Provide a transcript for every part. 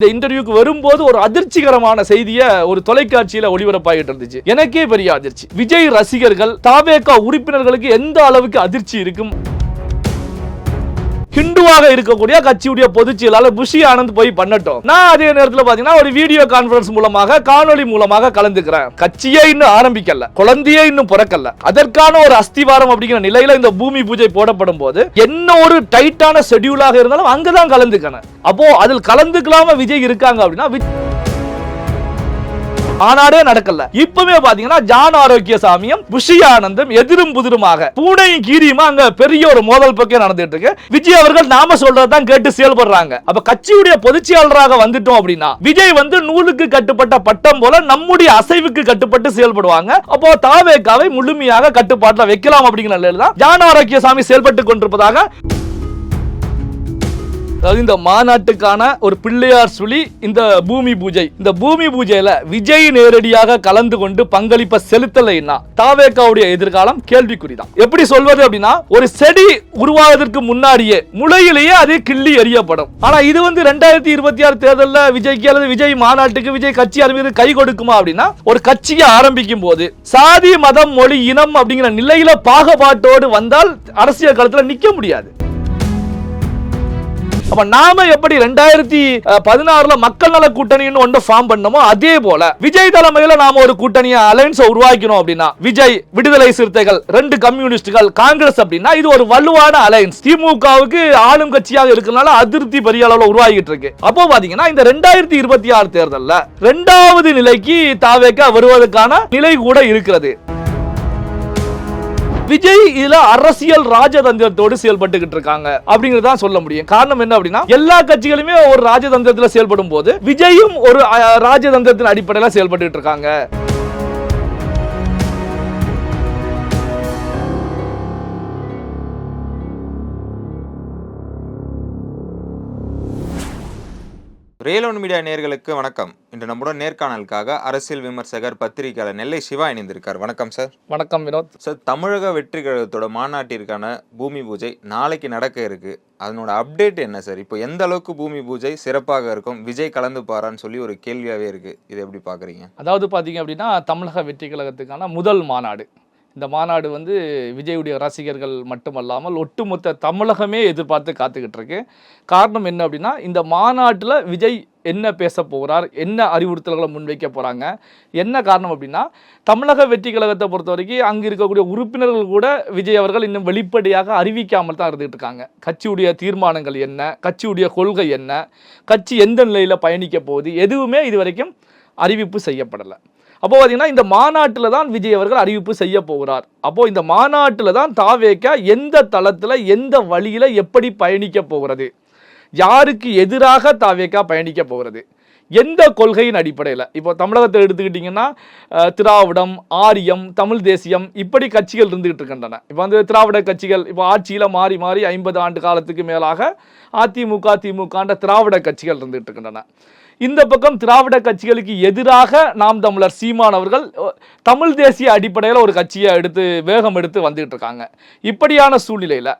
இந்த இன்டர்வியூக்கு வரும்போது ஒரு அதிர்ச்சிகரமான செய்தியை ஒரு தொலைக்காட்சியில ஒளிபரப்பாகிட்டு இருந்துச்சு. எனக்கே பெரிய அதிர்ச்சி. விஜய் ரசிகர்கள் தாவேகா உறுப்பினர்களுக்கு எந்த அளவுக்கு அதிர்ச்சி இருக்கும்? ஹிந்துவாக இருக்கக்கூடிய கட்சியுடைய பொதுச் செயலாளர் புஷி ஆனந்த் போய் பண்ணட்டும். நான் அதே நேரத்தில் பாத்தீங்கன்னா ஒரு வீடியோ கான்பரன்ஸ் மூலமாக காணொளி மூலமாக கலந்துக்கிறேன். கட்சியே இன்னும் ஆரம்பிக்கல. குழந்தையே இன்னும் பிறக்கல. அதற்கான ஒரு அஸ்திவாரம் அப்படிங்கிற நிலையில இந்த பூமி பூஜை போடப்படும் போது என்ன ஒரு டைட்டான ஷெட்யூலாக இருந்தாலும் அங்கதான் கலந்துக்கணும். அப்போ அதில் கலந்துக்கலாம விஜய் இருக்காங்க அப்படின்னா மாநாடே நடக்கல. இப்பவே பாத்தீங்கன்னா ஜான் ஆரோக்கிய சாமியும் புஷி ஆனந்தும் எதிரும் புதிருமாக பூனையும் கீரியுமா அங்க பெரிய ஒரு மோதல் பக்கம் நடந்துட்டு இருக்கு. விஜய் அவர்கள் நாம சொல்றதான் கேட்டு செயல்படுறாங்க. அப்ப கட்சியுடைய பொதுச்செயலராக வந்துட்டோம் அப்படின்னா விஜய் வந்து நூலுக்கு கட்டுப்பட்ட பட்டம் போல நம்முடைய அசைவுக்கு கட்டுப்பட்டு செயல்படுவாங்க. அப்போ தாவேக்காவை முழுமையாக கட்டுப்பாட்டுல வைக்கலாம் அப்படிங்கிற நிலையில தான் ஜான் ஆரோக்கிய சாமி செயல்பட்டு கொண்டிருப்பதாக அதாவது இந்த மாநாட்டுக்கான ஒரு பிள்ளையார் சுழி இந்த பூமி பூஜை. இந்த பூமி பூஜையில விஜய் நேரடியாக கலந்து கொண்டு பங்களிப்ப செலுத்தலைன்னா தாவேக்காவுடைய எதிர்காலம் கேள்விக்குறிதான். எப்படி சொல்வது அப்படின்னா ஒரு செடி உருவாவதற்கு முன்னாடியே முளையிலேயே அது கிள்ளி எறியப்படும். ஆனா இது வந்து ரெண்டாயிரத்தி இருபத்தி ஆறு தேர்தலில் விஜய்க்கு அல்லது விஜய் மாநாட்டுக்கு விஜய் கட்சி அறிவியது கை கொடுக்குமா அப்படின்னா ஒரு கட்சியை ஆரம்பிக்கும் போது சாதி மதம் மொழி இனம் அப்படிங்கிற நிலையில பாகுபாட்டோடு வந்தால் அரசியல் களத்தில் நிற்க முடியாது. அப்ப நாம எப்படி ரெண்டாயிரத்தி பதினாறுல மக்கள் நல கூட்டணின்னு ஒன்று ஃபார்ம் பண்ணமோ அதே போல விஜய் தலைமையில நாம ஒரு கூட்டணியை அலைன்ஸ் உருவாக்கணும் அப்படின்னா விஜய் விடுதலை சிறுத்தைகள் ரெண்டு கம்யூனிஸ்டுகள் காங்கிரஸ் அப்படின்னா இது ஒரு வலுவான அலைன்ஸ் திமுகவுக்கு ஆளும் கட்சியாக இருக்கனால அதிருப்தி பெரிய அளவில் உருவாகிட்டு இருக்கு. அப்போ பாத்தீங்கன்னா இந்த ரெண்டாயிரத்தி இருபத்தி ஆறு தேர்தலில் ரெண்டாவது நிலைக்கு தாவேக்கா வருவதற்கான நிலை கூட இருக்கிறது. விஜய் இதுல அரசியல் ராஜதந்திரத்தோடு செயல்பட்டுக்கிட்டு இருக்காங்க அப்படிங்கறத சொல்ல முடியும். காரணம் என்ன அப்படின்னா எல்லா கட்சிகளுமே ஒரு ராஜதந்திரத்துல செயல்படும் போது விஜயும் ஒரு அஹ், ராஜதந்திரத்தின் அடிப்படையில செயல்பட்டு இருக்காங்க. ரேலோன் மீடியா நேயர்களுக்கு வணக்கம். இன்று நம்முடன் நேர்காணலுக்காக அரசியல் விமர்சகர் பத்திரிகையாளர் நெல்லை சிவா இணைந்திருக்கார். வணக்கம் சார். வணக்கம் வினோத். சார் தமிழக வெற்றி கழகத்தோட மாநாட்டிற்கான பூமி பூஜை நாளைக்கு நடக்க இருக்கு. அதனோட அப்டேட் என்ன சார்? இப்போ எந்த அளவுக்கு பூமி பூஜை சிறப்பாக இருக்கும்? விஜய் கலந்து பாரான்னு சொல்லி ஒரு கேள்வியாவே இருக்கு. இதை எப்படி பாக்குறீங்க? அதாவது பாத்தீங்க அப்படின்னா தமிழக வெற்றி கழகத்துக்கான முதல் மாநாடு. இந்த மாநாடு வந்து விஜயுடைய ரசிகர்கள் மட்டுமல்லாமல் ஒட்டுமொத்த தமிழகமே எதிர்பார்த்து காத்துக்கிட்டு இருக்கு காரணம் என்ன அப்படின்னா இந்த மாநாட்டில் விஜய் என்ன பேச போகிறார் என்ன அறிவுறுத்தல்களை முன்வைக்க போகிறாங்க என்ன காரணம் அப்படின்னா தமிழக வெற்றி கழகத்தை பொறுத்த வரைக்கும் அங்கே இருக்கக்கூடிய உறுப்பினர்கள் கூட விஜய் அவர்கள் இன்னும் வெளிப்படையாக அறிவிக்காமல் தான் இருந்துகிட்டு இருக்காங்க. கட்சியுடைய தீர்மானங்கள் என்ன கட்சியுடைய கொள்கை என்ன கட்சி எந்த நிலையில் பயணிக்க போகுது எதுவுமே இது வரைக்கும் அறிவிப்பு செய்யப்படலை. அப்போ பார்த்தீங்கன்னா இந்த மாநாட்டில் தான் விஜய் அவர்கள் அறிவிப்பு செய்ய போகிறார். அப்போ இந்த மாநாட்டில் தான் தாவேக்க எந்த தளத்தில் எந்த வழியில் எப்படி பயணிக்க போகிறது? யாருக்கு எதிராக தாவேக்கா பயணிக்க போகிறது? எந்த கொள்கையின் அடிப்படையில்? இப்போ தமிழகத்தை எடுத்துக்கிட்டிங்கன்னா திராவிடம் ஆரியம் தமிழ் தேசியம் இப்படி கட்சிகள் இருந்துகிட்டு இருக்கின்றன. இப்போ வந்து திராவிட கட்சிகள் இப்போ ஆட்சியில் மாறி மாறி ஐம்பது ஆண்டு காலத்துக்கு மேலாக அதிமுக திமுகன்ற திராவிட கட்சிகள் இருந்துகிட்டு இருக்கின்றன. இந்த பக்கம் திராவிட கட்சிகளுக்கு எதிராக நாம் தமிழர் சீமான் அவர்கள் தமிழ் தேசிய அடிப்படையில் ஒரு கட்சியை எடுத்து வேகம் எடுத்து வந்துகிட்டு இருக்காங்க. இப்படியான சூழ்நிலையில்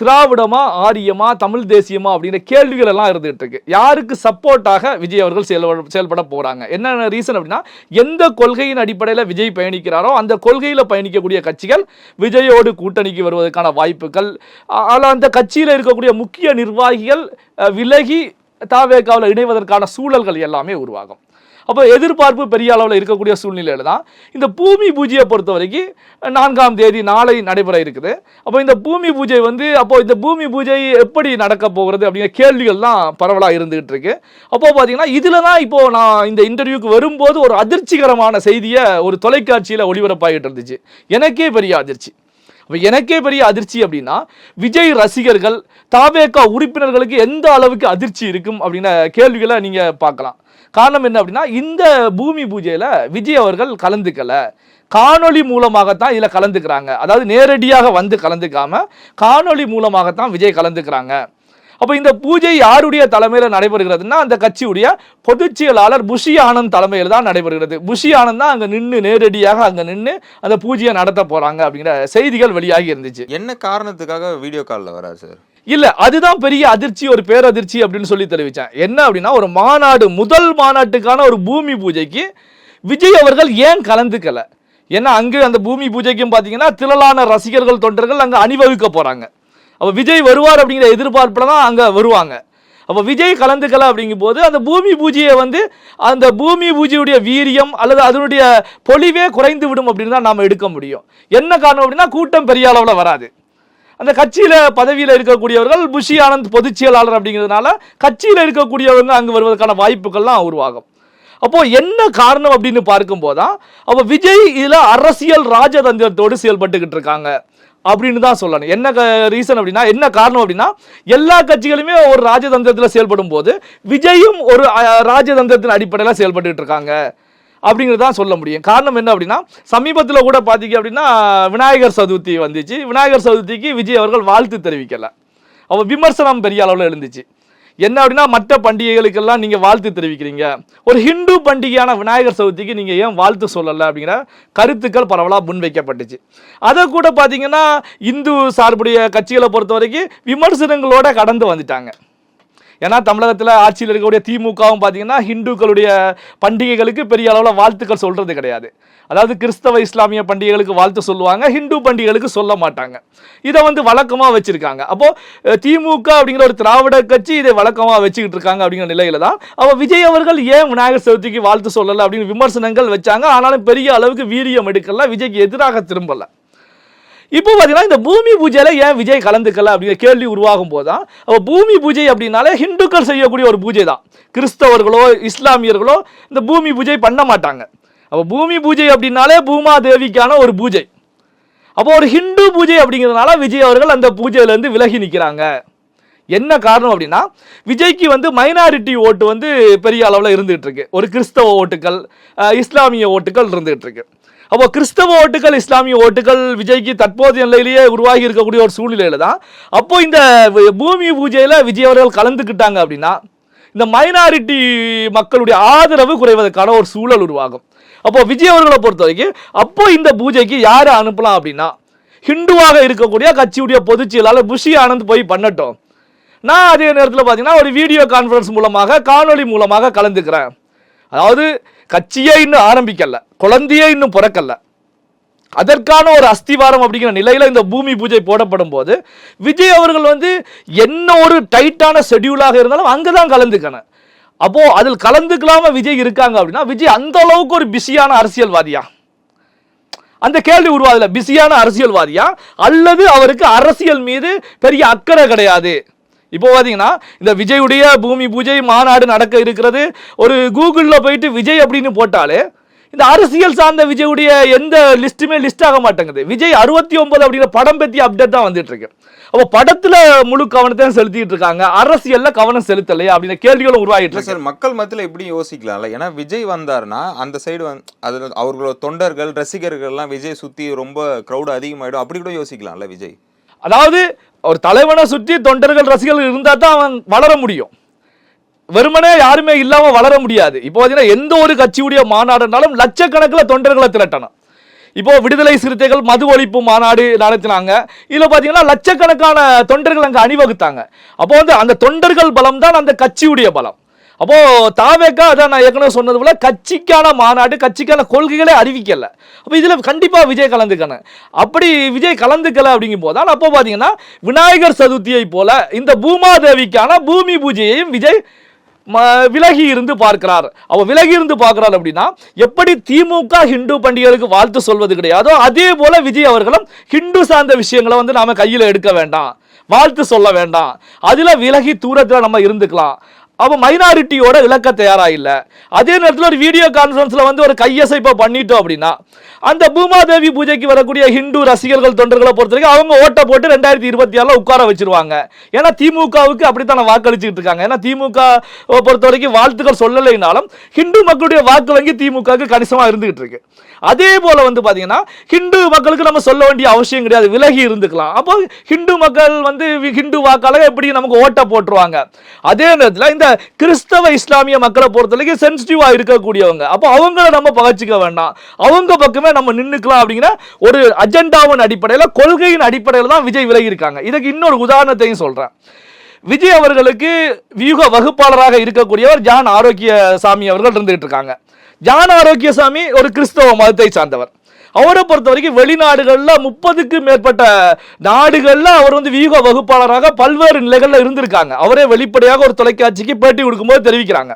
திராவிடமா ஆரியமா தமிழ் தேசியமா அப்படிங்கிற கேள்விகள் எல்லாம் இருந்துகிட்டு இருக்கு. யாருக்கு சப்போர்ட்டாக விஜய் அவர்கள் செயல்பட செயல்பட போறாங்க? என்னென்ன ரீசன் அப்படின்னா எந்த கொள்கையின் அடிப்படையில் விஜய் பயணிக்கிறாரோ அந்த கொள்கையில் பயணிக்கக்கூடிய கட்சிகள் விஜயோடு கூட்டணிக்கு வருவதற்கான வாய்ப்புகள் ஆனால் அந்த கட்சியில் இருக்கக்கூடிய முக்கிய நிர்வாகிகள் விலகி தாவேக்காவில் இணைவதற்கான சூழல்கள் எல்லாமே உருவாகும். அப்போ எதிர்பார்ப்பு பெரிய அளவில் இருக்கக்கூடிய சூழ்நிலையில் தான் இந்த பூமி பூஜையை பொறுத்த வரைக்கும் நான்காம் தேதி நாளை நடைபெற இருக்குது. அப்போ இந்த பூமி பூஜை வந்து அப்போ இந்த பூமி பூஜை எப்படி நடக்க போகிறது அப்படிங்கிற கேள்விகள் தான் பரவலாக இருந்துகிட்டு இருக்கு. அப்போ பார்த்தீங்கன்னா இதில் தான் இப்போ நான் இந்த இன்டர்வியூக்கு வரும்போது ஒரு அதிர்ச்சிகரமான செய்தியை ஒரு தொலைக்காட்சியில் ஒளிபரப்பாகிட்டு இருந்துச்சு. எனக்கே பெரிய அதிர்ச்சி. அப்போ எனக்கே பெரிய அதிர்ச்சி அப்படின்னா விஜய் ரசிகர்கள் தாவேக்கா உறுப்பினர்களுக்கு எந்த அளவுக்கு அதிர்ச்சி இருக்கும் அப்படின்ன கேள்விகளை நீங்கள் பார்க்கலாம். காரணம் என்ன அப்படின்னா இந்த பூமி பூஜையில் விஜய் அவர்கள் கலந்துக்கலை. காணொளி மூலமாகத்தான் இதில் கலந்துக்கிறாங்க. அதாவது நேரடியாக வந்து கலந்துக்காமல் காணொளி மூலமாகத்தான் விஜய் கலந்துக்கிறாங்க. அப்போ இந்த பூஜை யாருடைய தலைமையில் நடைபெறுகிறதுன்னா அந்த கட்சியுடைய பொதுச் செயலாளர் புஷி ஆனந்த் தலைமையில் தான் நடைபெறுகிறது. புஷி ஆனந்த் தான் அங்கே நின்று நேரடியாக அங்கே நின்று அந்த பூஜையை நடத்த போகிறாங்க அப்படிங்கிற செய்திகள் வெளியாகி இருந்துச்சு. என்ன காரணத்துக்காக வீடியோ காலில் வராரு சார்? இல்ல அதுதான் பெரிய அதிர்ச்சி ஒரு பேரதிர்ச்சி அப்படின்னு சொல்லி தெரிவிச்சேன். என்ன அப்படின்னா ஒரு மாநாடு முதல் மாநாட்டுக்கான ஒரு பூமி பூஜைக்கு விஜய் அவர்கள் ஏன் கலந்துக்கல? ஏன்னா அங்கு அந்த பூமி பூஜைக்கும் பார்த்தீங்கன்னா திரளான ரசிகர்கள் தொண்டர்கள் அங்கே அணிவகுக்க போறாங்க. அப்போ விஜய் வருவார் அப்படிங்கிற எதிர்பார்ப்பில் தான் அங்கே வருவாங்க. அப்போ விஜய் கலந்துக்கல அப்படிங்கும்போது அந்த பூமி பூஜையை வந்து அந்த பூமி பூஜையுடைய வீரியம் அல்லது அதனுடைய பொலிவே குறைந்து விடும் அப்படின்னு தான் நாம் எடுக்க முடியும். என்ன காரணம் அப்படின்னா கூட்டம் பெரிய அளவில் வராது. அந்த கட்சியில் பதவியில் இருக்கக்கூடியவர்கள் புஷி ஆனந்த் பொதுச் செயலாளர் அப்படிங்கிறதுனால கட்சியில் இருக்கக்கூடியவங்க அங்கே வருவதற்கான வாய்ப்புகள்லாம் உருவாகும். அப்போது என்ன காரணம் அப்படின்னு பார்க்கும்போது தான் அப்போ விஜய் இதில் அரசியல் ராஜதந்திரத்தோடு செயல்பட்டுக்கிட்டு இருக்காங்க. அப்படின்னு தான் சொல்லணும். என்ன ரீசன் அப்படின்னா என்ன காரணம் அப்படின்னா எல்லா கட்சிகளுமே ஒரு ராஜதந்திரத்தில் செயல்படும் போது விஜயும் ஒரு ராஜதந்திரத்தின் அடிப்படையில் செயல்பட்டு இருக்காங்க. அப்படிங்கிறது தான் சொல்ல முடியும். காரணம் என்ன அப்படின்னா சமீபத்தில் கூட பார்த்தீங்க அப்படின்னா விநாயகர் சதுர்த்தி வந்துச்சு. விநாயகர் சதுர்த்திக்கு விஜய் அவர்கள் வாழ்த்து தெரிவிக்கலை. அவள் விமர்சனம் பெரிய அளவில் எழுந்துச்சு. என்ன அப்படின்னா மற்ற பண்டிகைகளுக்கெல்லாம் நீங்கள் வாழ்த்து தெரிவிக்கிறீங்க. ஒரு ஹிந்து பண்டிகையான விநாயகர் சதுர்த்திக்கு நீங்கள் ஏன் வாழ்த்து சொல்லலை அப்படிங்கிற கருத்துக்கள் பரவலாக முன்வைக்கப்பட்டுச்சு. அதை கூட பார்த்தீங்கன்னா இந்து சார்புடைய கட்சிகளை பொறுத்த வரைக்கும் விமர்சனங்களோட கடந்து வந்துட்டாங்க. ஏன்னா தமிழகத்தில் ஆட்சியில் இருக்கக்கூடிய திமுகவும் பார்த்தீங்கன்னா ஹிந்துக்களுடைய பண்டிகைகளுக்கு பெரிய அளவில் வாழ்த்துக்கள் சொல்கிறது கிடையாது. அதாவது கிறிஸ்தவ இஸ்லாமிய பண்டிகைகளுக்கு வாழ்த்து சொல்லுவாங்க ஹிந்து பண்டிகைகளுக்கு சொல்ல மாட்டாங்க. இதை வந்து வழக்கமாக வச்சுருக்காங்க. அப்போது திமுக அப்படிங்கிற ஒரு திராவிட கட்சி இதை வழக்கமாக வச்சுக்கிட்டு இருக்காங்க அப்படிங்கிற நிலையில் தான். அப்போ விஜய் அவர்கள் ஏன் விநாயகர் சதுர்த்திக்கு வாழ்த்து சொல்லலை அப்படின்னு விமர்சனங்கள் வச்சாங்க. ஆனாலும் பெரிய அளவுக்கு வீரியம் எடுக்கல. விஜய்க்கு எதிராக திரும்பலை. இப்போ பார்த்தீங்கன்னா இந்த பூமி பூஜையில் ஏன் விஜய் கலந்துக்கல அப்படிங்கிற கேள்வி உருவாகும் போது தான் அப்போ பூமி பூஜை அப்படின்னாலே ஹிந்துக்கள் செய்யக்கூடிய ஒரு பூஜை தான் கிறிஸ்தவர்களோ இஸ்லாமியர்களோ இந்த பூமி பூஜை பண்ண மாட்டாங்க. அப்போ பூமி பூஜை அப்படின்னாலே பூமா தேவிக்கான ஒரு பூஜை. அப்போ ஒரு ஹிந்து பூஜை அப்படிங்கிறதுனால விஜய் அவர்கள் அந்த பூஜையிலேருந்து விலகி நிற்கிறாங்க என்ன காரணம் அப்படின்னா விஜய்க்கு வந்து மைனாரிட்டி ஓட்டு வந்து பெரிய அளவில் இருந்துகிட்டு இருக்கு. ஒரு கிறிஸ்தவ ஓட்டுகள் இஸ்லாமிய ஓட்டுகள் இருந்துகிட்டு இருக்கு. அப்போ கிறிஸ்தவ ஓட்டுகள் இஸ்லாமிய ஓட்டுகள் விஜய்க்கு தற்போதைய நிலையிலேயே உருவாகி இருக்கக்கூடிய ஒரு சூழ்நிலையில தான் அப்போ இந்த பூமி பூஜையில் விஜய் அவர்கள் கலந்துக்கிட்டாங்க அப்படின்னா இந்த மைனாரிட்டி மக்களுடைய ஆதரவு குறைவதற்கான ஒரு சூழல் உருவாகும். அப்போ விஜய் அவர்களை பொறுத்த வரைக்கும் அப்போ இந்த பூஜைக்கு யாரை அனுப்பலாம் அப்படின்னா ஹிந்துவாக இருக்கக்கூடிய கட்சியுடைய பொதுச் செயலாளர் புஷி ஆனந்த் போய் பண்ணட்டும். நான் அதே நேரத்தில் பார்த்தீங்கன்னா ஒரு வீடியோ கான்ஃபரன்ஸ் மூலமாக காணொளி மூலமாக கலந்துக்கிறேன். அதாவது கட்சியே இன்னும் ஆரம்பிக்கல குழந்தையே இன்னும் பிறக்கல. அதற்கான ஒரு அஸ்திவாரம் அப்படிங்கிற நிலையில் இந்த பூமி பூஜை போடப்படும் போது விஜய் அவர்கள் வந்து என்ன ஒரு டைட்டான ஷெட்யூலாக இருந்தாலும் அங்கே தான் கலந்துக்கணும். அப்போது அதில் கலந்துக்கலாம விஜய் இருக்காங்க அப்படின்னா விஜய் அந்த அளவுக்கு ஒரு பிஸியான அரசியல்வாதியா? அந்த கேள்வி உருவாதில்ல பிஸியான அரசியல்வாதியா? அல்லது அவருக்கு அரசியல் மீது பெரிய அக்கறை கிடையாது? இப்போ பார்த்தீங்கன்னா இந்த விஜயுடைய பூமி பூஜை மாநாடு நடக்க இருக்கிறது. ஒரு கூகுளில் போயிட்டு விஜய் அப்படின்னு போட்டாலே இந்த அரசியல் சார்ந்த விஜயுடைய எந்த லிஸ்ட்டுமே லிஸ்ட் ஆக மாட்டேங்குது. விஜய் அறுபத்தி ஒன்பது அப்படிங்கிற படம் பற்றி அப்டேட் தான் வந்துட்டு இருக்கு. அப்போ படத்தில் முழு கவனத்தை செலுத்திட்டு இருக்காங்க. அரசியல்ல கவனம் செலுத்தலையா அப்படிங்கிற கேள்விகளும் உருவாகிட்டு இருக்கு. சார் மக்கள் மத்தியில் எப்படி யோசிக்கலாம்ல. ஏன்னா விஜய் வந்தாருன்னா அந்த சைடு வந்து அது அவர்களோட தொண்டர்கள் ரசிகர்கள்லாம் விஜய் சுத்தி ரொம்ப க்ரௌட் அதிகமாயிடும். அப்படி கூட யோசிக்கலாம்ல விஜய்? அதாவது ஒரு தலைவனை சுற்றி தொண்டர்கள் ரசிகர்கள் இருந்தால் தான் அவன் வளர முடியும். வெறுமனே யாருமே இல்லாமல் வளர முடியாது. இப்போ பார்த்தீங்கன்னா எந்த ஒரு கட்சியுடைய மாநாடுனாலும் லட்சக்கணக்கில் தொண்டர்களை திரட்டணும். இப்போ விடுதலை சிறுத்தைகள் மது ஒழிப்பு மாநாடு நடத்தினாங்க. இதில் பார்த்தீங்கன்னா லட்சக்கணக்கான தொண்டர்கள் அங்கே அணிவகுத்தாங்க. அப்போ வந்து அந்த தொண்டர்கள் பலம் தான் அந்த கட்சியுடைய பலம். அப்போ தாவேக்கா அதான் நான் ஏற்கனவே சொன்னது போல கட்சிக்கான மாநாடு கட்சிக்கான கொள்கைகளே அறிவிக்கல. அப்போ இதில் கண்டிப்பாக விஜய் கலந்துக்கணும். அப்படி விஜய் கலந்துக்கல அப்படிங்கும் போது அப்போ பார்த்தீங்கன்னா விநாயகர் சதுர்த்தியை போல இந்த பூமாதேவிக்கான பூமி பூஜையையும் விஜய் விலகி இருந்து பார்க்கிறார். அவ விலகி இருந்து பார்க்கிறார் அப்படின்னா எப்படி திமுக ஹிந்து பண்டிகைகளுக்கு வாழ்த்து சொல்வது கிடையாதோ அதே போல விஜய் அவர்களும் ஹிந்து சார்ந்த விஷயங்களை வந்து நாம கையில் எடுக்க வேண்டாம். வாழ்த்து சொல்ல வேண்டாம். அதில் விலகி தூரத்தில் நம்ம இருந்துக்கலாம். அப்போ மைனாரிட்டியோட இலக்க தயாராக இல்லை? அதே நேரத்தில் ஒரு வீடியோ கான்ஃபரன்ஸ்ல வந்து ஒரு கையசைப்பை பண்ணிட்டோம் அப்படின்னா அந்த பூமாதேவி பூஜைக்கு வரக்கூடிய ஹிந்து ரசிகர்கள் தொண்டர்களை பொறுத்த வரைக்கும் அவங்க ஓட்டை போட்டு ரெண்டாயிரத்தி இருபத்தி ஆறில் உட்கார வச்சிருவாங்க. ஏன்னா திமுகவுக்கு அப்படித்தான் வாக்களிச்சுட்டு இருக்காங்க. ஏன்னா திமுக பொறுத்த வரைக்கும் வாழ்த்துக்கள் சொல்லலைனாலும் ஹிந்து மக்களுடைய வாக்கு வங்கி திமுகவுக்கு கணிசமாக இருந்துகிட்டு இருக்கு. அதே போல வந்து பார்த்தீங்கன்னா ஹிந்து மக்களுக்கு நம்ம சொல்ல வேண்டிய அவசியம் கிடையாது. விலகி இருந்துக்கலாம். அப்போ ஹிந்து மக்கள் வந்து ஹிந்து வாக்காளர் எப்படி நமக்கு ஓட்டை போட்டுருவாங்க? அதே நேரத்தில் இந்த கிறிஸ்தவ இஸ்லாமிய மக்களை பொறுத்த வரைக்கும் சென்சிட்டிவாக இருக்கக்கூடியவங்க. அப்போ அவங்கள நம்ம பகச்சிக்க வேண்டாம். அவங்க பக்கமே நம்ம நின்னுக்கலாம் அப்படிங்கிற ஒரு அஜெண்டாவின் அடிப்படையில் கொள்கையின் அடிப்படையில் தான் விஜய் விலகி இருக்காங்க இதுக்கு இன்னொரு உதாரணத்தையும் சொல்கிறேன் விஜய் அவர்களுக்கு வியூக வகுப்பாளராக இருக்கக்கூடியவர் ஜான் ஆரோக்கியசாமி அவர்கள் இருந்துகிட்டு இருக்காங்க ஜான் ஆரோக்கியசாமி ஒரு கிறிஸ்தவ மதத்தை சார்ந்தவர். அவரை பொறுத்த வரைக்கும் வெளிநாடுகளில் முப்பதுக்கு மேற்பட்ட நாடுகளில் அவர் வந்து வியூக வகுப்பாளராக பல்வேறு நிலைகளில் இருந்திருக்காங்க. அவரே வெளிப்படையாக ஒரு தொலைக்காட்சிக்கு பேட்டி கொடுக்கும்போது தெரிவிக்கிறாங்க.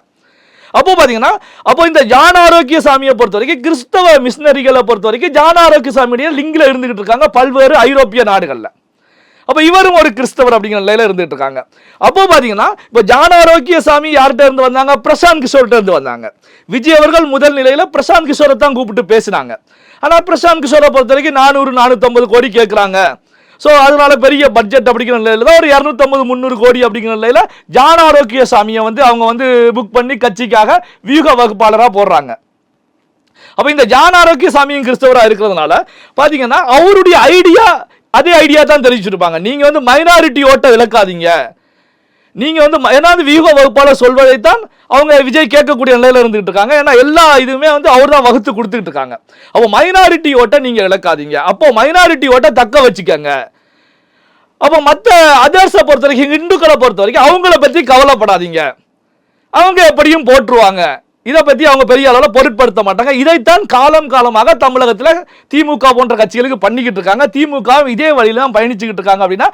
அப்போ பார்த்தீங்கன்னா அப்போ இந்த ஜான ஆரோக்கிய சாமியை பொறுத்த வரைக்கும் கிறிஸ்தவ மிஷினரிகளை பொறுத்த வரைக்கும் ஜான ஆரோக்கிய சாமியுடைய லிங்கில் இருந்துகிட்டு இருக்காங்க பல்வேறு ஐரோப்பிய நாடுகளில். அப்போ இவரும் ஒரு கிறிஸ்தவர் அப்படிங்கிற நிலையில் இருந்துட்டு இருக்காங்க. அப்போ பார்த்தீங்கன்னா இப்போ ஜான ஆரோக்கிய சாமி யார்கிட்ட இருந்து வந்தாங்க? பிரசாந்த் கிஷோர்கிட்ட இருந்து வந்தாங்க. விஜய் அவர்கள் முதல் நிலையில் பிரசாந்த் கிஷோரை தான் கூப்பிட்டு பேசினாங்க. ஆனால் பிரசாந்த் கிஷோரை பொறுத்த வரைக்கும் நானூறு நானூற்றம்பது கோடி கேட்குறாங்க ஸோ அதனால பெரிய பட்ஜெட் அப்படிங்கிற நிலையில தான் ஒரு இரநூத்தம்பது முந்நூறு கோடி அப்படிங்கிற நிலையில ஆரோக்கிய சாமியை வந்து அவங்க வந்து புக் பண்ணி கட்சிக்காக வியூக வகுப்பாளராக போடுறாங்க. அப்போ இந்த ஜான ஆரோக்கிய சாமியும் கிறிஸ்தவராக இருக்கிறதுனால பார்த்தீங்கன்னா அவருடைய ஐடியா அதே ஐடியா தான் தெரிவிச்சிருப்பாங்க. நீங்கள் வந்து மைனாரிட்டி ஓட்டை விளக்காதீங்க. நீங்கள் வந்து ம- ஏன்னா வியூக வகுப்பாளர் சொல்வதைத்தான் அவங்க விஜய் கேட்கக்கூடிய நிலையில் இருந்துகிட்டு இருக்காங்க. ஏன்னா எல்லா இதுவுமே வந்து அவர் தான் வகுத்து கொடுத்துக்கிட்டு இருக்காங்க. அப்போ மைனாரிட்டி ஓட்டை நீங்கள் இழக்காதீங்க. அப்போ மைனாரிட்டி ஓட்டை தக்க வச்சுக்கோங்க. அப்போ மற்ற அதர்ஸை பொறுத்த வரைக்கும் இந்துக்களை பொறுத்த வரைக்கும் அவங்கள பற்றி கவலைப்படாதீங்க. அவங்க எப்படியும் போட்டுருவாங்க இதை பற்றி அவங்க பெரிய அளவில் பொருட்படுத்த மாட்டாங்க. இதைத்தான் காலம் காலமாக தமிழகத்தில் திமுக போன்ற கட்சிகளுக்கு பண்ணிக்கிட்டு இருக்காங்க. திமுக இதே வழியிலாம் பயணிச்சுக்கிட்டு இருக்காங்க அப்படின்னா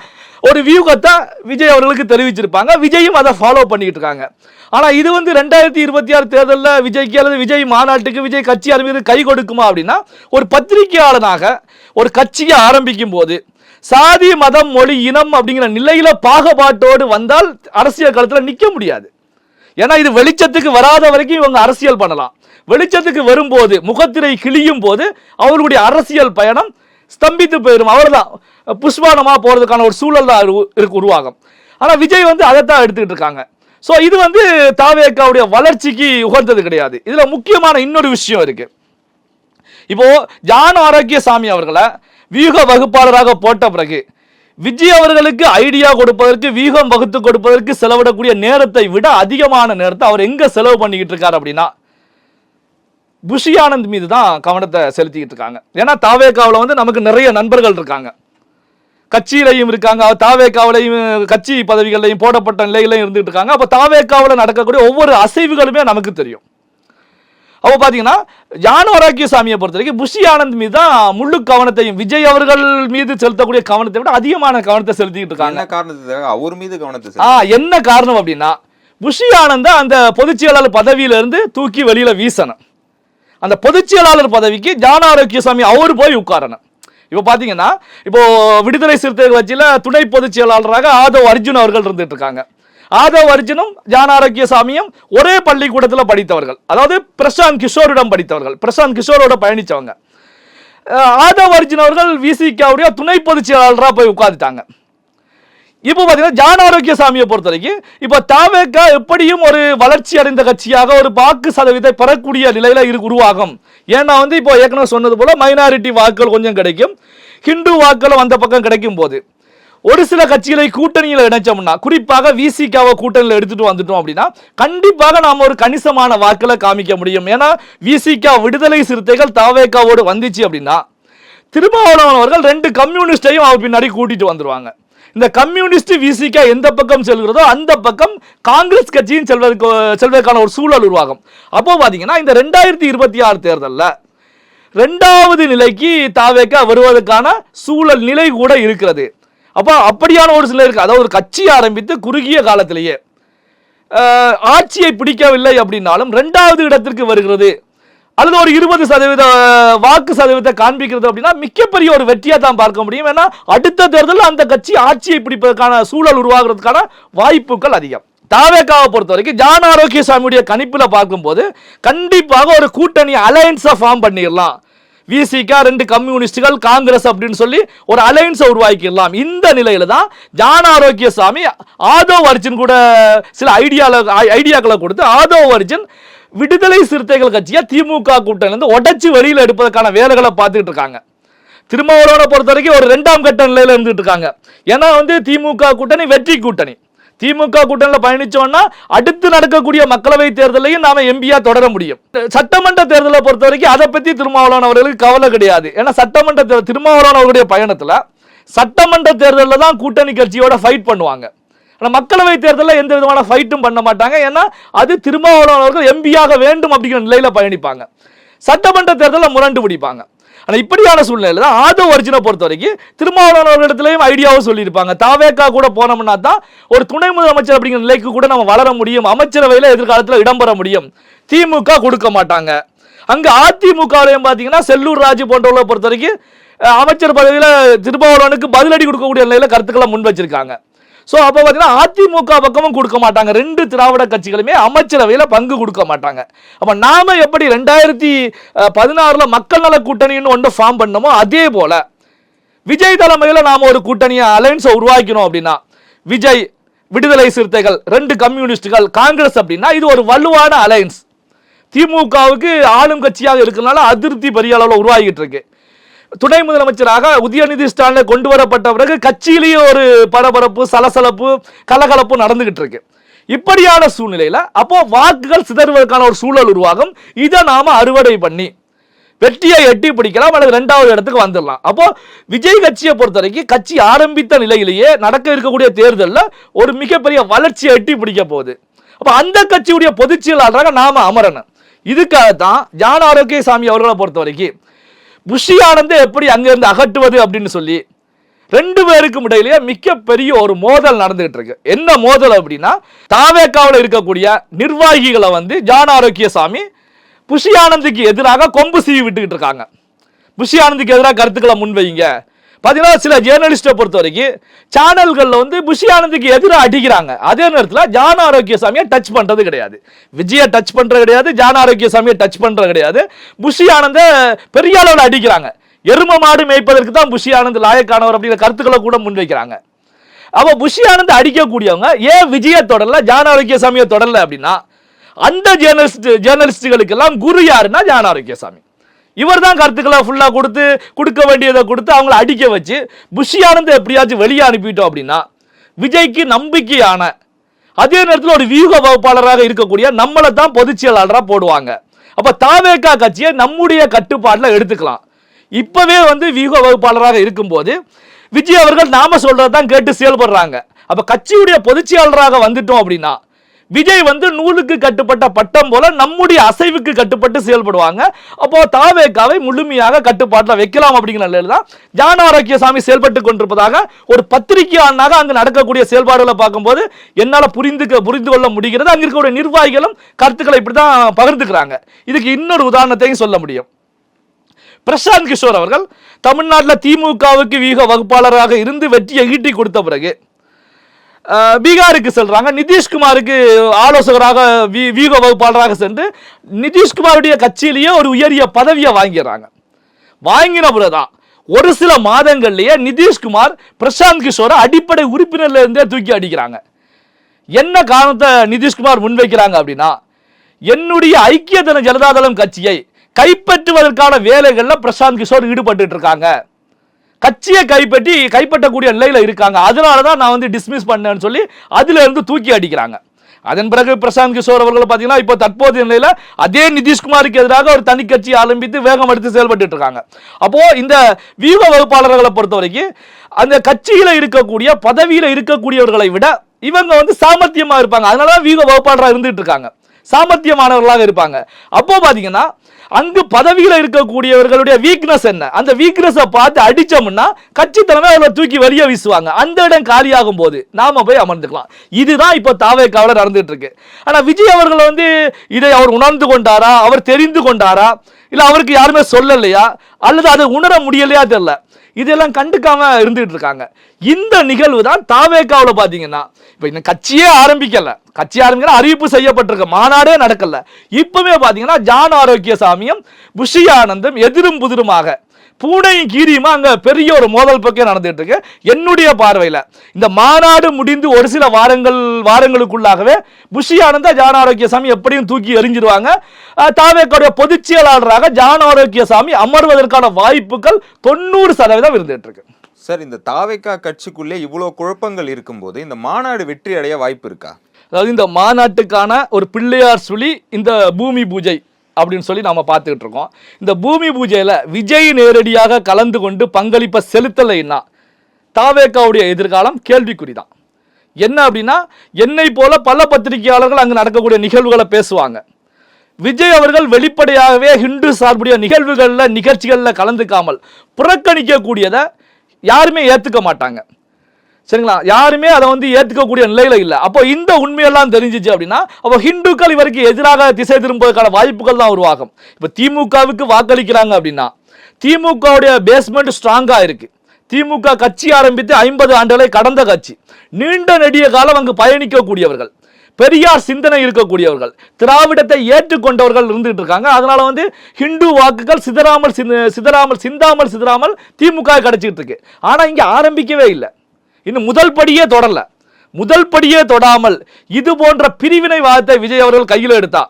ஒரு வியூகத்தை விஜய் அவர்களுக்கு தெரிவிச்சிருப்பாங்க. விஜயும் அதை ஃபாலோ பண்ணிக்கிட்டு இருக்காங்க. ஆனால் இது வந்து ரெண்டாயிரத்தி இருபத்தி ஆறு தேர்தலில் விஜய்க்கு அல்லது விஜய் மாநாட்டுக்கு விஜய் கட்சி மீது கை கொடுக்குமா அப்படின்னா ஒரு பத்திரிகையாளனாக ஒரு கட்சியை ஆரம்பிக்கும் போது சாதி மதம் மொழி இனம் அப்படிங்கிற நிலையில பாகுபாட்டோடு வந்தால் அரசியல் களத்தில் நிற்க முடியாது. ஏன்னா இது வெளிச்சத்துக்கு வராத வரைக்கும் இவங்க அரசியல் பண்ணலாம். வெளிச்சத்துக்கு வரும்போது முகத்திரை கிழியும் போது அவர்களுடைய அரசியல் பயணம் ஸ்தம்பித்து போயிடும். அவர்தான். புஷ்பானமாக போகிறதுக்கான ஒரு சூழல் தான் இருக்கு உருவாகும். ஆனால் விஜய் வந்து அதைத்தான் எடுத்துக்கிட்டு இருக்காங்க. ஸோ இது வந்து தாவேக்காவுடைய வளர்ச்சிக்கு உகந்தது கிடையாது. இதில் முக்கியமான இன்னொரு விஷயம் இருக்கு. ஜான ஜான் ஆரோக்கியசாமி அவர்களை வியூக வகுப்பாளராக போட்ட பிறகு விஜய் அவர்களுக்கு ஐடியா கொடுப்பதற்கு வீகம் வகுத்து கொடுப்பதற்கு செலவிடக்கூடிய நேரத்தை விட அதிகமான நேரத்தை அவர் எங்க செலவு பண்ணிக்கிட்டு இருக்காரு அப்படின்னா புஷி ஆனந்த் மீது தான் கவனத்தை செலுத்திக்கிட்டு இருக்காங்க. ஏன்னா தாவேக்காவில் வந்து நமக்கு நிறைய நண்பர்கள் இருக்காங்க. கட்சியிலையும் இருக்காங்க. தாவேக்காவிலையும் கட்சி பதவிகளையும் போடப்பட்ட நிலையிலையும் இருந்துகிட்டு இருக்காங்க. அப்போ தாவேக்காவில் நடக்கக்கூடிய ஒவ்வொரு அசைவுகளுமே நமக்கு தெரியும். அப்போ பார்த்தீங்கன்னா ஜான் ஆரோக்கியசாமியை பொறுத்த வரைக்கும் புஷி ஆனந்த் மீது தான் முழு கவனத்தையும் விஜய் அவர்கள் மீது செலுத்தக்கூடிய கவனத்தை விட அதிகமான கவனத்தை செலுத்திக்கிட்டு இருக்காங்க. காரணத்துக்காக அவர் மீது கவனத்தை ஆ என்ன காரணம் அப்படின்னா புஷி ஆனந்த அந்த பொதுச் செயலாளர் பதவியில இருந்து தூக்கி வெளியில வீசணும். அந்த பொதுச் செயலாளர் பதவிக்கு ஜான் ஆரோக்கியசாமி அவர் போய் உட்காரணும். இப்போ பாத்தீங்கன்னா இப்போ விடுதலை சிறுத்தைகள் கட்சியில துணை பொதுச் செயலாளராக ஆதவ் அர்ஜுன் அவர்கள் இருந்துட்டு இருக்காங்க. ஆதவ் அர்ஜுனும் ஜானாரோக்கிய சாமியும் ஒரே பள்ளிக்கூடத்தில் படித்தவர்கள். அதாவது பிரசாந்த் கிஷோரிடம் படித்தவர்கள். பிரசாந்த் கிஷோரோட பயணித்தவங்க ஆதவ ஆதவ் அர்ஜுன் அவர்கள் விசிகாவுடைய துணை பொதுச் செயலாளராக போய் உட்காந்துட்டாங்க இப்போ பார்த்தீங்கன்னா ஜான் ஆரோக்கியசாமியை பொறுத்த வரைக்கும் இப்போ தாவேக்கா எப்படியும் ஒரு வளர்ச்சி அடைந்த கட்சியாக ஒரு வாக்கு சதவீதத்தை பெறக்கூடிய நிலையில் இரு உருவாகும். ஏன்னா வந்து இப்போ ஏற்கனவே சொன்னது போல் மைனாரிட்டி வாக்குகள் கொஞ்சம் கிடைக்கும். ஹிந்து வாக்குகள் அந்த பக்கம் கிடைக்கும் போது ஒரு சில கட்சிகளை கூட்டணியில் இணைச்சோம்னா குறிப்பாக விசிகாவை கூட்டணியில் எடுத்துட்டு வந்துட்டோம் அப்படின்னா கண்டிப்பாக நாம் ஒரு கணிசமான வாக்கில் காமிக்க முடியும். ஏன்னா விசிகா விடுதலை சிறுத்தைகள் தாவேக்காவோடு வந்துச்சு அப்படின்னா திருமாவளவன் அவர்கள் ரெண்டு கம்யூனிஸ்டையும் அவர் பின்னாடி கூட்டிட்டு வந்துருவாங்க. இந்த கம்யூனிஸ்ட் விசிகா எந்த பக்கம் செல்கிறதோ அந்த பக்கம் காங்கிரஸ் கட்சியும் செல்வதற்கு செல்வதற்கான ஒரு சூழல் உருவாகும். அப்போ பார்த்தீங்கன்னா இந்த ரெண்டாயிரத்தி இருபத்தி ஆறு தேர்தலில் ரெண்டாவது நிலைக்கு தாவேக்கா வருவதற்கான சூழல் நிலை கூட இருக்கிறது. அப்போ அப்படியான ஒரு சிலருக்கு அதாவது ஒரு கட்சி ஆரம்பித்து குறுகிய காலத்திலேயே ஆட்சியை பிடிக்கவில்லை அப்படின்னாலும் ரெண்டாவது இடத்திற்கு வருகிறது. அல்லது ஒரு இருபது சதவீத வாக்கு சதவீதத்தை காண்பிக்கிறது அப்படின்னா மிகப்பெரிய ஒரு வெற்றியாக தான் பார்க்க முடியும். ஏன்னா அடுத்த தேர்தலில் அந்த கட்சி ஆட்சியை பிடிப்பதற்கான சூழல் உருவாகிறதுக்கான வாய்ப்புகள் அதிகம். தாவேக்காவை பொறுத்த வரைக்கும் ஜான் ஆரோக்கியசாமியுடைய கணிப்பில் பார்க்கும்போது கண்டிப்பாக ஒரு கூட்டணி அலையன்ஸை ஃபார்ம் பண்ணிடலாம். விசிகா ரெண்டு கம்யூனிஸ்டுகள் காங்கிரஸ் அப்படின்னு சொல்லி ஒரு அலையன்ஸை உருவாக்கிடலாம். இந்த நிலையில தான் ஜானாரோக்கிய சாமி ஆதவ் அர்ஜுன் கூட சில ஐடியால ஐடியாக்களை கொடுத்து ஆதவ் அர்ஜுன் விடுதலை சிறுத்தைகள் கட்சியை திமுக கூட்டணியிலிருந்து உடச்சி வெளியில் எடுப்பதற்கான வேலைகளை பார்த்துக்கிட்டு இருக்காங்க. திருமாவளவனை பொறுத்த வரைக்கும் ஒரு ரெண்டாம் கட்ட நிலையில் இருந்துட்டு இருக்காங்க. ஏன்னா வந்து திமுக கூட்டணி வெற்றி கூட்டணி. திமுக கூட்டணியில் பயணிச்சோம்னா அடுத்து நடக்கக்கூடிய மக்களவை தேர்தலையும் நாம எம்பியா தொடர முடியும். சட்டமன்ற தேர்தலை பொறுத்த வரைக்கும் அதை பத்தி திருமாவளவன் அவர்களுக்கு கவலை கிடையாது. ஏன்னா சட்டமன்ற தேர்தல் திருமாவளவன் அவருடைய பயணத்துல சட்டமன்ற தேர்தலில் தான் கூட்டணி கட்சியோட ஃபைட் பண்ணுவாங்க. ஆனால் மக்களவை தேர்தலில் எந்த விதமான ஃபைட்டும் பண்ண மாட்டாங்க. ஏன்னா அது திருமாவளவன் அவர்கள் எம்பியாக வேண்டும் அப்படிங்கிற நிலையில் பயணிப்பாங்க. சட்டமன்ற தேர்தலில் முரண்டு பிடிப்பாங்க. ஆனால் இப்படியான சூழ்நிலையில் தான் ஆதவ் அர்ஜுனை பொறுத்த வரைக்கும் திருமாவளவர்களிடத்துலையும் ஐடியாவும் சொல்லியிருப்பாங்க. தாவேக்கா கூட போனோம்னா தான் ஒரு துணை முதலமைச்சர் அப்படிங்கிற நிலைக்கு கூட நம்ம வளர முடியும். அமைச்சரவையில் எதிர்காலத்தில் இடம்பெற முடியும். திமுக கொடுக்க மாட்டாங்க. அங்கே அதிமுகவிலையும் பார்த்தீங்கன்னா செல்லூர் ராஜு போன்றவர்களை பொறுத்த வரைக்கும் அமைச்சர் பதவியில் திருமாவளவனுக்கு பதிலடி கொடுக்கக்கூடிய நிலையில் கருத்துக்களை முன் வச்சிருக்காங்க. ஸோ அப்போ பார்த்தீங்கன்னா அதிமுக பக்கமும் கொடுக்க மாட்டாங்க. ரெண்டு திராவிட கட்சிகளுமே அமைச்சரவையில் பங்கு கொடுக்க மாட்டாங்க. அப்போ நாம் எப்படி ரெண்டாயிரத்தி பதினாறில் மக்கள் நல கூட்டணின்னு ஒன்று ஃபார்ம் பண்ணோமோ அதே போல் விஜய் தலைமையில் நாம் ஒரு கூட்டணியை அலைன்ஸை உருவாக்கினோம் அப்படின்னா விஜய் விடுதலை சிறுத்தைகள் ரெண்டு கம்யூனிஸ்டுகள் காங்கிரஸ் அப்படின்னா இது ஒரு வலுவான அலைன்ஸ் திமுகவுக்கு ஆளும் கட்சியாக இருக்கிறனால அதிருப்தி பெரிய அளவில் உருவாகிட்டு இருக்கு. துணை முதலமைச்சராக உதயநிதி ஸ்டாலினை கொண்டு வரப்பட்ட பிறகு கட்சியிலேயே ஒரு பரபரப்பு சலசலப்பு கலகலப்பு நடந்துகிட்டு இருக்கு. இப்படியான சூழ்நிலையில் அப்போ வாக்குகள் சிதறுவதற்கான ஒரு சூழல் உருவாகும். இதை நாம அறுவடை பண்ணி வெற்றியை எட்டி பிடிக்கலாம் அல்லது ரெண்டாவது இடத்துக்கு வந்துடலாம். அப்போ விஜய் கட்சியை பொறுத்த வரைக்கும் கட்சி ஆரம்பித்த நிலையிலேயே நடக்க இருக்கக்கூடிய தேர்தலில் ஒரு மிகப்பெரிய வளர்ச்சியை எட்டி பிடிக்க போகுது. அப்போ அந்த கட்சியுடைய பொதுச் செயலாளராக நாம அமரணும். இதுக்காகத்தான் ஜான் ஆரோக்கியசாமி அவர்களை பொறுத்த வரைக்கும் புஷியானந்தை எப்படி அங்கிருந்து அகற்றுவது அப்படின்னு சொல்லி ரெண்டு பேருக்கும் இடையிலேயே மிகப்பெரிய ஒரு மோதல் நடந்துகிட்டு இருக்கு. என்ன மோதல் அப்படின்னா தாவேக்காவில் இருக்கக்கூடிய நிர்வாகிகளை வந்து ஜான ஆரோக்கியசாமி சாமி ஆனந்துக்கு எதிராக கொம்பு சீவி விட்டுக்கிட்டு இருக்காங்க. புஷியானந்துக்கு எதிராக கருத்துக்களை முன்வைங்க. பார்த்தீங்கன்னா சில ஜேர்னலிஸ்ட்டை பொறுத்த வரைக்கும் சேனல்களில் வந்து புஷி ஆனந்துக்கு எதிராக அடிக்கிறாங்க. அதே நேரத்தில் ஜான ஆரோக்கிய சாமியை டச் பண்ணுறது கிடையாது. விஜயை டச் பண்ணுறது கிடையாது ஜான ஆரோக்கிய சாமியை டச் பண்ணுறது கிடையாது. புஷி ஆனந்தை பெரிய அளவில் அடிக்கிறாங்க. எரும மாடு மேய்ப்பதற்கு தான் புஷி ஆனந்த் லாயக்கானவர் அப்படிங்கிற கருத்துக்களை கூட முன்வைக்கிறாங்க. அப்போ புஷி ஆனந்த் அடிக்கக்கூடியவங்க ஏன் விஜய தொடரல ஜான ஆரோக்கிய சாமியை தொடரல அப்படின்னா அந்த ஜேர்னலிஸ்ட் ஜேர்னலிஸ்டுகளுக்கெல்லாம் குரு யாருன்னா ஜான ஆரோக்கிய சாமி இவர் தான் கருத்துக்களை ஃபுல்லாக கொடுத்து கொடுக்க வேண்டியதை கொடுத்து அவங்கள அடிக்க வச்சு புஷி ஆனந்த் எப்படியாச்சும் வெளியே அனுப்பிட்டோம் அப்படின்னா விஜய்க்கு நம்பிக்கையான அதே நேரத்தில் ஒரு வியூக வகுப்பாளராக இருக்கக்கூடிய நம்மளை தான் பொதுச் செயலாளராக போடுவாங்க. அப்போ தாவேக்கா கட்சியை நம்முடைய கட்டுப்பாட்டில் எடுத்துக்கலாம். இப்போவே வந்து வியூக வகுப்பாளராக இருக்கும்போது விஜய் அவர்கள் நாம சொல்றது தான் கேட்டு செயல்படுறாங்க. அப்போ கட்சியுடைய பொதுச் செயலராக வந்துட்டோம் அப்படின்னா விஜய் வந்து நூலுக்கு கட்டுப்பட்ட பட்டம் போல நம்முடைய அசைவுக்கு கட்டுப்பட்டு செயல்படுவாங்க. அப்போ தாவேக்காவை முழுமையாக கட்டுப்பாட்டில் வைக்கலாம் அப்படிங்கிற நிலையில் தான் ஜான ஆரோக்கியசாமி செயல்பட்டு கொண்டிருப்பதாக ஒரு பத்திரிகையாளனாக அங்கு நடக்கக்கூடிய செயல்பாடுகளை பார்க்கும்போது என்னால் புரிந்து புரிந்து கொள்ள முடிகிறது. அங்கே இருக்கக்கூடிய நிர்வாகிகளும் கருத்துக்களை இப்படி தான் பகிர்ந்துக்கிறாங்க. இதுக்கு இன்னொரு உதாரணத்தையும் சொல்ல முடியும். பிரசாந்த் கிஷோர் அவர்கள் தமிழ்நாட்டில் திமுகவுக்கு வீக வகுப்பாளராக இருந்து வெற்றியை ஈட்டி கொடுத்த பிறகு பீகாருக்கு செல்றாங்க. நிதிஷ்குமாருக்கு ஆலோசகராக வீ- வீக வகுப்பாளராக சென்று நிதிஷ்குமாருடைய கட்சியிலேயே ஒரு உயரிய பதவியை வாங்கிடுறாங்க. வாங்கின பிறகுதான் ஒரு சில மாதங்கள்லேயே நிதிஷ்குமார் பிரசாந்த் கிஷோரை அடிப்படை உறுப்பினர்ல இருந்தே தூக்கி அடிக்கிறாங்க. என்ன காரணத்தை நிதிஷ்குமார் முன்வைக்கிறாங்க அப்படின்னா என்னுடைய ஐக்கிய ஜனதா ஜனதாதளம் கட்சியை கைப்பற்றுவதற்கான வேலைகளில் பிரசாந்த் கிஷோர் ஈடுபட்டு இருக்காங்க. கட்சியை கைப்பற்றி கைப்பற்றக்கூடிய நிலையில் இருக்காங்க. அதனால தான் நான் வந்து டிஸ்மிஸ் பண்ணேன்னு சொல்லி அதிலிருந்து தூக்கி அடிக்கிறாங்க. அதன் பிறகு பிரசாந்த் கிஷோர் அவர்கள் பார்த்தீங்கன்னா இப்போ தற்போதைய நிலையில் அதே நிதிஷ்குமாருக்கு எதிராக ஒரு தனி கட்சி ஆரம்பித்து வேகம் எடுத்து செயல்பட்டு இருக்காங்க. அப்போ இந்த வியூக வகுப்பாளர்களை பொறுத்த வரைக்கும் அந்த கட்சியில் இருக்கக்கூடிய பதவியில் இருக்கக்கூடியவர்களை விட இவங்க வந்து சாமர்த்தியமாக இருப்பாங்க. அதனால தான் வியூக வகுப்பாளராக இருந்துட்டு இருக்காங்க. சாமர்த்தியமானவர்களாக இருப்பாங்க. அப்போ பார்த்தீங்கன்னா அங்கு பதவியில் இருக்கக்கூடியவர்களுடைய வீக்னஸ் என்ன? அந்த வீக்னஸை பார்த்து அடித்தோம்னா கட்சி தலைமை அவரை தூக்கி வெளியே வீசுவாங்க. அந்த இடம் காலியாகும் போது நாம போய் அமர்ந்துக்கலாம். இதுதான் இப்போ தாவே கவலை நடந்துட்டு இருக்கு ஆனால் விஜய் அவர்கள் வந்து இதை அவர் உணர்ந்து கொண்டாரா? அவர் தெரிந்து கொண்டாரா? இல்லை அவருக்கு யாருமே சொல்லலையா? அல்லது அதை உணர முடியலையா? தெரியல. இதெல்லாம் கண்டுக்காம இருந்துகிட்டு இருக்காங்க இந்த நிகழ்வு தான் தாவேக்காவில் பார்த்தீங்கன்னா இப்போ இந்த கட்சியே ஆரம்பிக்கல. கட்சி ஆரம்பிக்கிற அறிவிப்பு செய்யப்பட்டிருக்க. மாநாடே நடக்கல. இப்பவுமே பார்த்தீங்கன்னா ஜான் ஆரோக்கியசாமியும் புஷி ஆனந்தும் எதிரும் புதிருமாக பூனையும் கீரியுமா அங்க பெரிய ஒரு மோதல் பக்கம் நடந்துட்டு இருக்கு என்னுடைய பார்வையில இந்த மாநாடு முடிந்து ஒரு சில வாரங்கள் வாரங்களுக்குள்ளாகவே புஷி ஆனந்தா ஜான் ஆரோக்கியசாமி எப்படியும் தூக்கி எறிஞ்சிருவாங்க. அஹ், தாவேக்காவுடைய பொதுச் செயலாளராக ஜான் ஆரோக்கியசாமி அமர்வதற்கான வாய்ப்புகள் தொண்ணூறு சதவீதம் இருந்துட்டு இருக்கு சார் இந்த தாவேக்கா கட்சிக்குள்ளே இவ்வளோ குழப்பங்கள் இருக்கும்போது இந்த மாநாடு வெற்றி அடைய வாய்ப்பு இருக்கா? அதாவது இந்த மாநாட்டுக்கான ஒரு பிள்ளையார் சுழி இந்த பூமி பூஜை அப்படின்னு சொல்லி நம்ம பார்த்துக்கிட்டு இருக்கோம். இந்த பூமி பூஜையில் விஜய் நேரடியாக கலந்து கொண்டு பங்களிப்பை செலுத்தலைன்னா தாவேக்காவுடைய எதிர்காலம் கேள்விக்குறி தான் என்ன அப்படின்னா என்னை போல பல பத்திரிகையாளர்கள் அங்கே நடக்கக்கூடிய நிகழ்வுகளை பேசுவாங்க. விஜய் அவர்கள் வெளிப்படையாகவே ஹிந்து சார்புடைய நிகழ்வுகளில் நிகழ்ச்சிகளில் கலந்துக்காமல் புறக்கணிக்கக்கூடியதை யாருமே ஏற்றுக்க மாட்டாங்க. சரிங்களா? யாருமே அதை வந்து ஏற்றுக்கக்கூடிய நிலையில இல்லை. அப்போ இந்த உண்மையெல்லாம் தெரிஞ்சிச்சு அப்படின்னா அப்போ ஹிந்துக்கள் இவருக்கு எதிராக திசை திரும்புவதற்கான வாய்ப்புகள் தான் உருவாகும். இப்போ திமுகவுக்கு வாக்களிக்கிறாங்க அப்படின்னா திமுகவுடைய பேஸ்மெண்ட் ஸ்ட்ராங்காக இருக்கு. திமுக கட்சி ஆரம்பித்து ஐம்பது ஆண்டுகளை கடந்த கட்சி. நீண்ட நெடிய காலம் அங்கு பயணிக்கக்கூடியவர்கள். பெரியார் சிந்தனை இருக்கக்கூடியவர்கள். திராவிடத்தை ஏற்றுக்கொண்டவர்கள் இருந்துட்டு இருக்காங்க. அதனால வந்து ஹிந்து வாக்குகள் சிதறாமல் சிந்த- சிதறாமல் சிந்தாமல் சிதறாமல் திமுக கிடைச்சிட்டு இருக்கு. ஆனா இங்க ஆரம்பிக்கவே இல்லை. இன்னும் முதல் படியே தொடரல. முதல் படியே தொடாமல் இது போன்ற பிரிவினைவாதத்தை விஜய் அவர்கள் கையில் எடுத்தா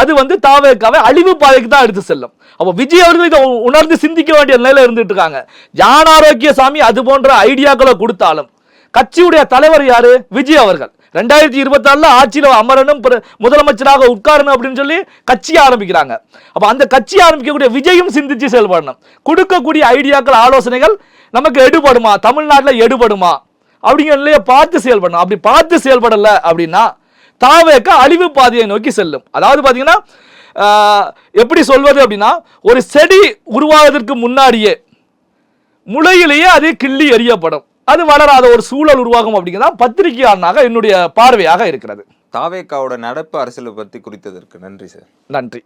அது வந்து தாவேக்காவை அழிவு பாதைக்கு தான் எடுத்து செல்லும். அப்போ விஜய் அவர்கள் இதை உணர்ந்து சிந்திக்க வேண்டிய நிலையில இருந்துட்டு இருக்காங்க. ஜான் ஆரோக்கியசாமி அது போன்ற ஐடியாக்களை கொடுத்தாலும் கட்சியுடைய தலைவர் யாரு? விஜய் அவர்கள். ரெண்டாயிரத்தி இருபத்தி ஆட்சியில் அமரனும் பிற- முதலமைச்சராக உட்காரணும் அப்படின்னு சொல்லி கட்சி ஆரம்பிக்கிறாங்க. அப்போ அந்த கட்சி ஆரம்பிக்கக்கூடிய விஜயும் சிந்திச்சு செயல்படணும். கொடுக்கக்கூடிய ஐடியாக்கள் ஆலோசனைகள் நமக்கு எடுபடுமா? தமிழ்நாட்டில் எடுபடுமா? அப்படிங்கிற பார்த்து செயல்படணும். அப்படி பார்த்து செயல்படலை அப்படின்னா தாவேக்க அழிவு பாதையை நோக்கி செல்லும். அதாவது பார்த்தீங்கன்னா எப்படி சொல்வது அப்படின்னா ஒரு செடி உருவாவதற்கு முன்னாடியே முளையிலேயே அது கிள்ளி எறியப்படும். அது வளராத ஒரு சூழல் உருவாகும் அப்படிங்கிறதா பத்திரிகையாளனாக என்னுடைய பார்வையாக இருக்கிறது. தாவேக்காவோட நடப்பு அரசியலை பற்றி குறித்ததற்கு நன்றி சார். நன்றி.